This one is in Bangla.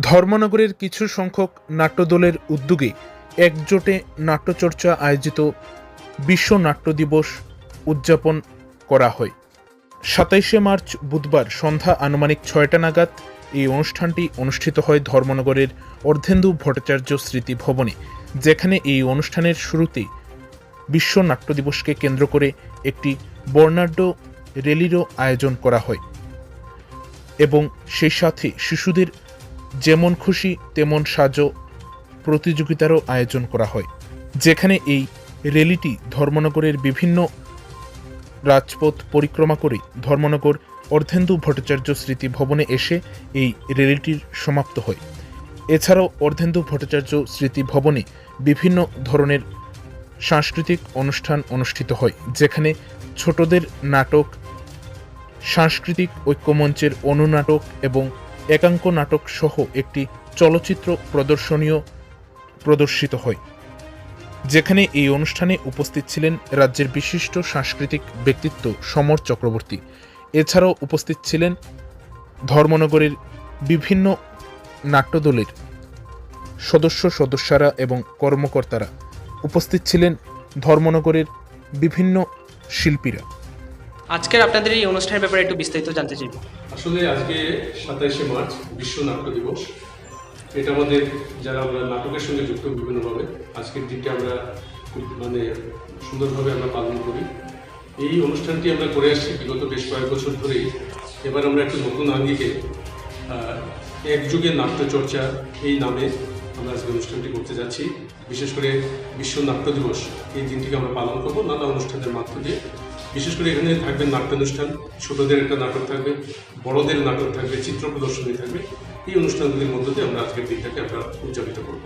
ধর্মনগরের কিছু সংখ্যক নাট্যদলের উদ্যোগে একজোটে নাট্যচর্চা আয়োজিত বিশ্ব নাট্য দিবস উদযাপন করা হয়। সাতাইশে মার্চ বুধবার সন্ধ্যা আনুমানিক ছয়টা নাগাদ এই অনুষ্ঠানটি অনুষ্ঠিত হয় ধর্মনগরের অর্ধেন্দু ভট্টাচার্য স্মৃতি ভবনে, যেখানে এই অনুষ্ঠানের শুরুতেই বিশ্ব নাট্য দিবসকে কেন্দ্র করে একটি বর্ণাঢ্য র্যালিরও আয়োজন করা হয় এবং সেই সাথে শিশুদের যেমন খুশি, তেমন সাজো প্রতিযোগিতারও আয়োজন করা হয়, যেখানে এই র্যালিটি ধর্মনগরের বিভিন্ন রাজপথ পরিক্রমা করে ধর্মনগর অর্ধেন্দু ভট্টাচার্য স্মৃতি ভবনে এসে এই র্যালিটির সমাপ্ত হয়। এছাড়াও অর্ধেন্দু ভট্টাচার্য স্মৃতি ভবনে বিভিন্ন ধরনের সাংস্কৃতিক অনুষ্ঠান অনুষ্ঠিত হয়, যেখানে ছোটদের নাটক, সাংস্কৃতিক ঐক্যমঞ্চের অনুনাটক এবং একাঙ্ক নাটক সহ একটি চলচ্চিত্র প্রদর্শনীয় প্রদর্শিত হয়, যেখানে এই অনুষ্ঠানে উপস্থিত ছিলেন রাজ্যের বিশিষ্ট সাংস্কৃতিক ব্যক্তিত্ব সমর চক্রবর্তী। এছাড়াও উপস্থিত ছিলেন ধর্মনগরের বিভিন্ন নাট্যদলের সদস্য সদস্যরা এবং কর্মকর্তারা। উপস্থিত ছিলেন ধর্মনগরের বিভিন্ন শিল্পীরা। আজকের আপনাদের এই অনুষ্ঠানের ব্যাপারে একটু বিস্তারিত জানতে চাইব। আসলে আজকে সাতাইশে মার্চ, বিশ্ব নাট্য দিবস। এটা আমাদের যারা আমরা নাটকের সঙ্গে যুক্ত বিভিন্নভাবে, আজকের দিনটা আমরা মানে সুন্দরভাবে আমরা পালন করি। এই অনুষ্ঠানটি আমরা করে আসছি বিগত বেশ কয়েক বছর ধরেই। এবার আমরা একটু নতুন আঙ্গিকে একযুগে নাট্যচর্চা এই নামে আমরা আজকে অনুষ্ঠানটি করতে যাচ্ছি। বিশেষ করে বিশ্ব নাট্য দিবস, এই দিনটিকে আমরা পালন করব নানা অনুষ্ঠানের মাধ্য দিয়ে বিশেষ করে এখানে থাকবে নাট্যানুষ্ঠান, ছোটদের একটা নাটক থাকবে, বড়দের নাটক থাকবে, চিত্র প্রদর্শনী থাকবে। এই অনুষ্ঠানগুলির মধ্য দিয়ে আমরা আজকের দিনটাকে আমরা উদযাপিত করব।